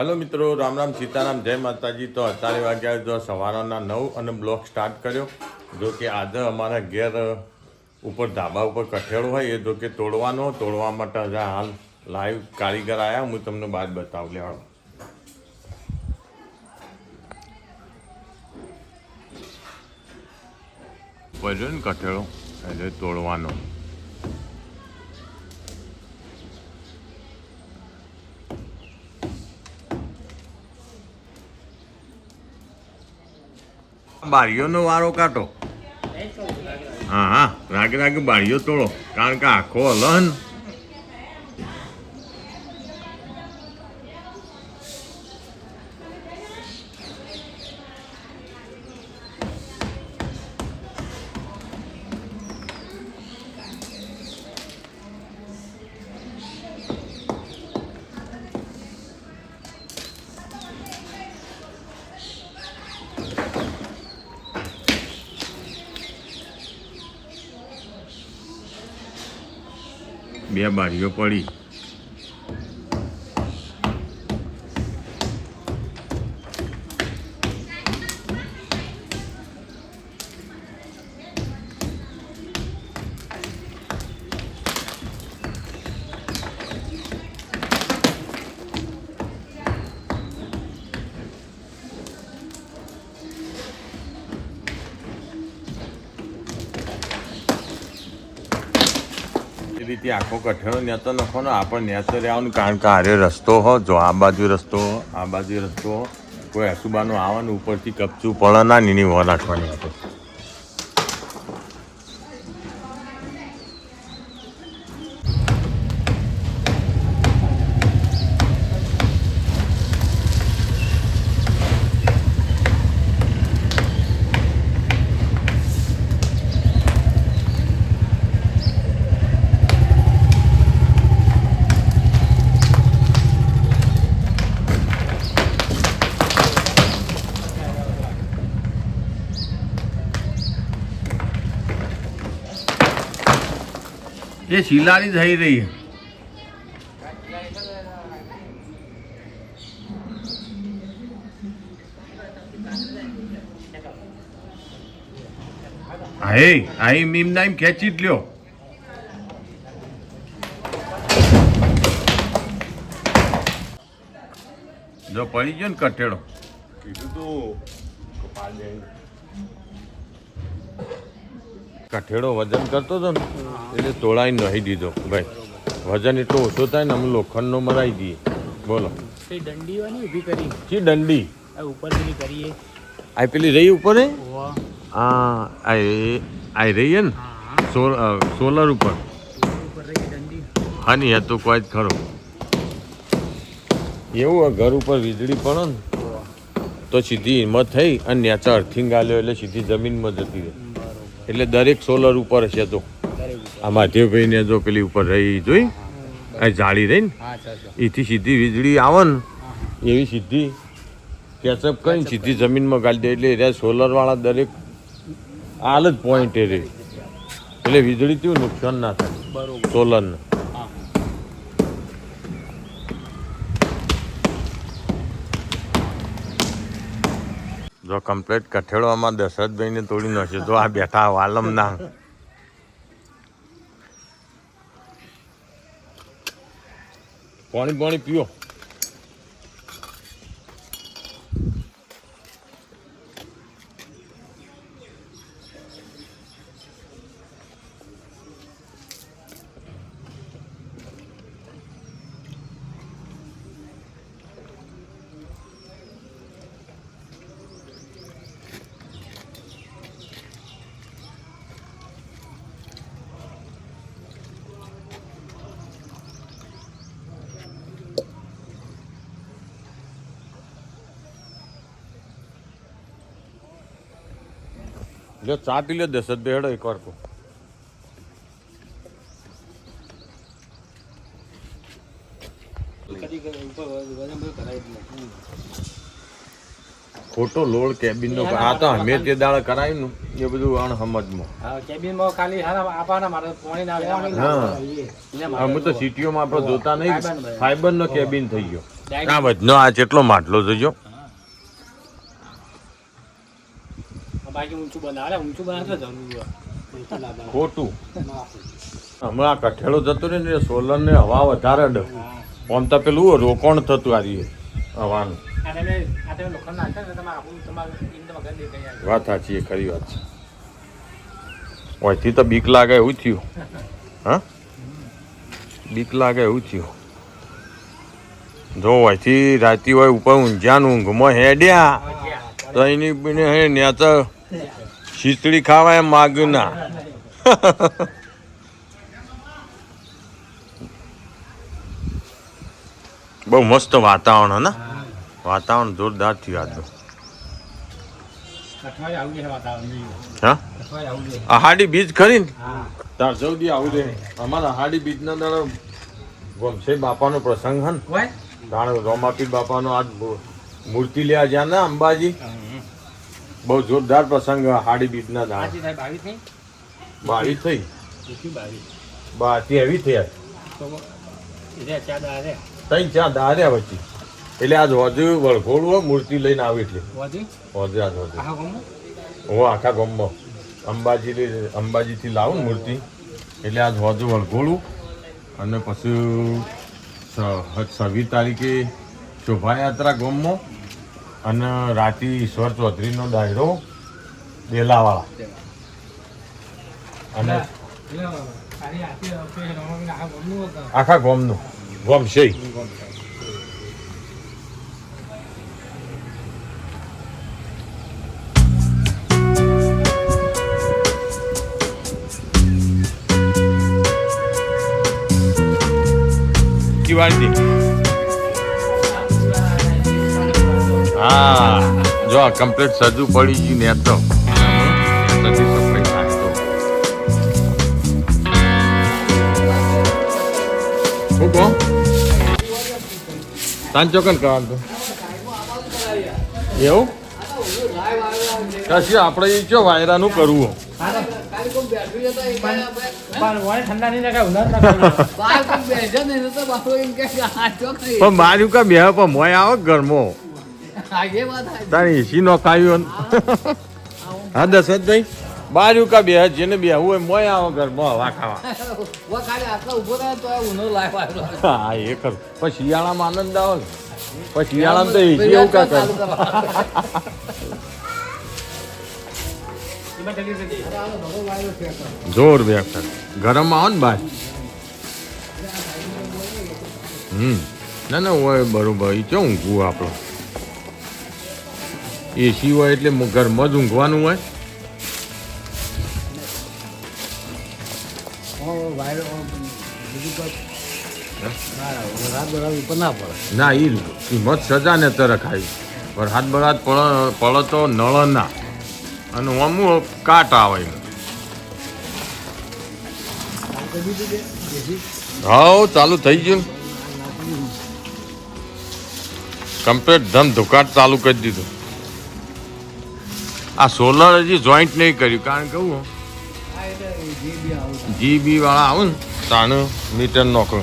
Hello મિત્રો, રામ રામ, સીતારામ, જય માતાજી. તો અત્યારે વાગ્યા તો સવારના નવ અને બ્લોક સ્ટાર્ટ કર્યો. જો કે આજે અમારા ઘેર ઉપર ધાબા ઉપર કઠેડો હોય, એ જો કે તોડવાનો. તોડવા માટે હાલ લાઈવ કારીગર આવ્યા હું તમને બાદ બતાવું પડ્યો ને કઠેડો? એટલે તોડવાનો. બારીઓનો વારો કાઢો. હા હા. રાગે રાગે બારીઓ તોડો. કારણ કે આખો હલન બે બારીઓ પડી. એ આખો કઠેડો નેતો નખો ને આપણે નેતો રહેવાનું કારણ કે આરે રસ્તો હો, જો આ બાજુ રસ્તો આ બાજુ રસ્તો કોઈ હસુબાનું આવવાનું ઉપરથી કપચું પડે ના નીની વો રાખવાની આપણે એ શિલારી થઈ રહી છે આય આય મીમ નાઈમ ખેંચી જ લ્યો. જો પડી ગયો ને કટેડો કીધું તું કઠેડો વજન કરતો હતો ને એટલે તોળાઈ નહીં દીધો. ભાઈ વજન એટલો ઓછો થાય ને અમે લોખંડનો મરાઈ દઈએ. બોલો. દંડી ઊભી કરી. દંડી? આ ઉપર કરીએ. આ પેલી રહી ઉપર? હે આ રહી ને? સોલર ઉપર. હા નહીં એ તો કોઈ જ ખરો. એવું ઘર ઉપર વીજળી પડે ને તો સીધી હિંમત થઈ અને નેચા અર્થિંગ આલ્યો એટલે સીધી જમીનમાં જતી રહે. એટલે દરેક સોલર ઉપર હશે તો. આ મહાદેવભાઈને જો પેલી ઉપર રહી જોઈ આ જાળી રહી ને એથી સીધી વીજળી આવે ને એવી સીધી કેચઅપ કરીને સીધી જમીનમાં ગાળી દે. એટલે એ સોલર વાળા દરેક હાલ જ પોઈન્ટે રહે. એટલે વીજળી થયું નુકસાન ના થાય. સોલરને જો કમ્પ્લેટ કઠેડો આમાં દશરથભાઈને તોડી નાખ્યો. જો આ બેઠા વાલમ ના પાણી પાણી પીઓ. જો ચાટી લે દશરથભાઈ હેડો એક વાર દીધું ખોટો લોડ કેબિનનો આ તો અમે તે દાળ કરાવ્યું ને એ બધું અણહમજમાં. હા કેબિનમાં ખાલી હા આપવાના મારે પાણી ના આવે હા. અમે તો સિટીઓમાં આપણે જોતા નહીં ફાઈબરનો કેબિન થઈ ગયો. આ બધનો આ જેટલો માટલો જોજો બાકી ઊંચું બનાવે ઊંચું બનાવે તો જરૂરી. ખોટું. હમણાં કઠેડો જતો રહે ને સોલર ને હવા વધારે ડ. આમ તો પેલું રોકોણ થતું આ રીએ હવાનું. વાત સાચી એ ખરી વાત છે. ઓયથી તો બીક લાગે એવું થયું. હા? બીક લાગે એવું થયું. જો ઓયથી રાતી હોય ઉપર ઊંઝાનું ઊંઘમાં હેડ્યા તો એની હે ને તો ખીચડી ખાવા એમ માગના. બહુ મસ્ત વાતાવરણ હે ને. વાતાવરણ જોરદાર થયું આજનું. આહાડી બીજ ખરી ને? તાર જલ્દી આવું દે. અમારા બીજ બીજના દાડો ગમશે બાપાનો પ્રસંગ હન રોમાપી બાપાનો આજ મૂર્તિ લેવા જ્યાં ને અંબાજી? બહુ જોરદાર પ્રસંગ હાડી બીજના ના? બારી થઈ? એકથી એવી થઈ ત્રણ ચાર દાર્યા વચ્ચે. એટલે આજ વધુ વળઘોડું મૂર્તિ લઈને આવી એટલે? વધુ આજ ગામમાં? હું આખા ગામમાં. અંબાજી અંબાજીથી લાવું ને મૂર્તિ. એટલે આજ વધુ વળઘોડું. અને પછી છવ્વીસ તારીખે શોભાયાત્રા ગામમાં. અને રાતે ઈશ્વર ચૌધરીનો ડાયરો દેલાવાળા. અને આખી ગામનું. ગોમ ગમશે દિવાળી હા. જો આ કમ્પ્લીટ સજુ પડી ગયું ને તો. નથી સફાઈ થાય તો કહું કરવાનું એવું? કશી આપણે એ ચો વાયરાનું કરવું. પણ માર્યું કા બે પણ મોય આવે ઘરમાં. તારી એસી કાયો હા દશરથભાઈ બાજુ કા બે જેને બે હોય મોય આવે ઘરમાં હવા ખાવા. હા, એ કર પછી શિયાળામાં આનંદ આવે પછી શિયાળામાં તો એસી એવું કા કર. જોર બેઠક. ગરમ આવો ને ભાઈ. હમ. ના ના, હોય બરોબર. એ ઊંઘવું આપણો? એસી હોય એટલે મુ- ઘરમાં જ ઊંઘવાનું હોય. ના એ કિંમત સજા ને તર ખાઈ વરસાદ બરાત પડ તો નળ ના. અને અમુ કાટ આવે એમ. ચાલુ થઈ ગયું. કમ્પ્લેટ ધમ ધુકાટ ચાલુ કરી દીધું. આ સોલર હજી જોઈન્ટ નહીં કર્યું. કારણ કે હું જીબી વાળા આવું ને તાણ મીટર નોકરો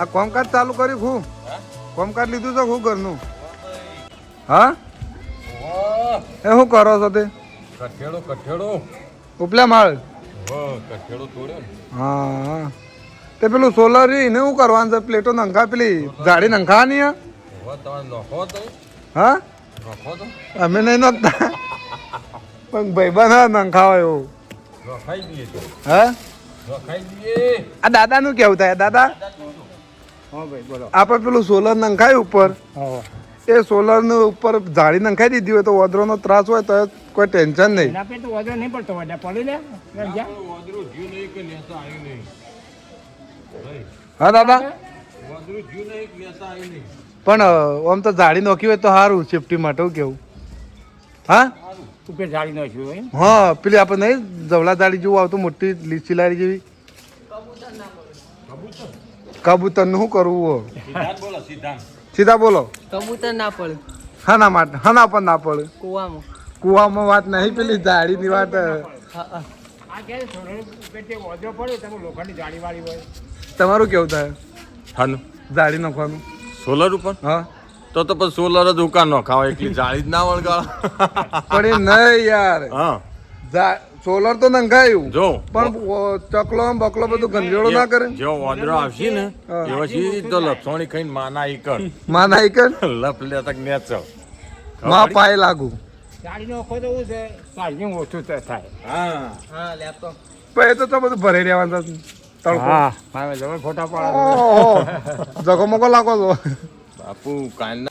આ કોમકાજ ચાલુ કર્યું હું કોમકાજ લીધું છે હું ઘરનું. હા? એ શું કરો છો તે? કઠેડો કઠેડો. ઉપલા માળ? કઠેડો તોડ્યો હા. તે પેલું સોલર એને શું કરવાનું છે પ્લેટો નંખા પેલી જાડી નંખાવાની હે? અમે નહીં નખતા પણ ભાઈબંધ નંખાવા એવું. નખાઈ દઈએ હા? નખાઈ દઈએ આ દાદાનું કેવું થાય દાદા? આપણે પેલું સોલર નંખાય ઉપર? એ સોલર ઉપર જાળી નંખાઈ દીધી હોય તો વધરોનો ત્રાસ હોય તો કોઈ ટેન્શન નહીં. તો પડતો કે હા દાદા? કે પણ આમ તો જાળી નોખી હોય તો સારું સેફટી માટે હું કેવું. હા? ઉપર જાળી નાખ્યું હોય હા પેલી આપણે નહીં જવલા જાળી જેવું આવતું મોટી લીસી લારી જેવી. કબૂતરનું શું કરવું સીધા બોલો. કબૂતર ના પડે. હાના માટે હના પણ ના પડે. કુવામાં. કુવામાં વાત નહીં પેલી જાળીની વાત. તમારું કેવું થાય? હાનું. જાળી નાખવાનું. સોલર ઉપર? હા. તો તો પછી સોલર જ ઉકાન નો એટલી એકલી જાળી જ ના વળગાળ. પણ એ નહીં યાર. હા. સોલર તો નંગાયું જો. પણ ચકલો બકલો બધું ગંજેડો ના કરે. જો વાદળો આવશે ને હા. એ પછી તો લપસોણી ખાઈને માના ઈ માના માં લપ લે તક નેચો માં પાય લાગુ. જાળી નો ખોદો છે ચાર્જિંગ ઓછું થાય. હા. હા લેપટોપ પણ એ તો તો બધું ભરાઈ રહેવાનું છે. તડકો. હા મારે જબર ફોટા પાડો ઓહો. જગો મગો લાગો છો. બાપુ કાલના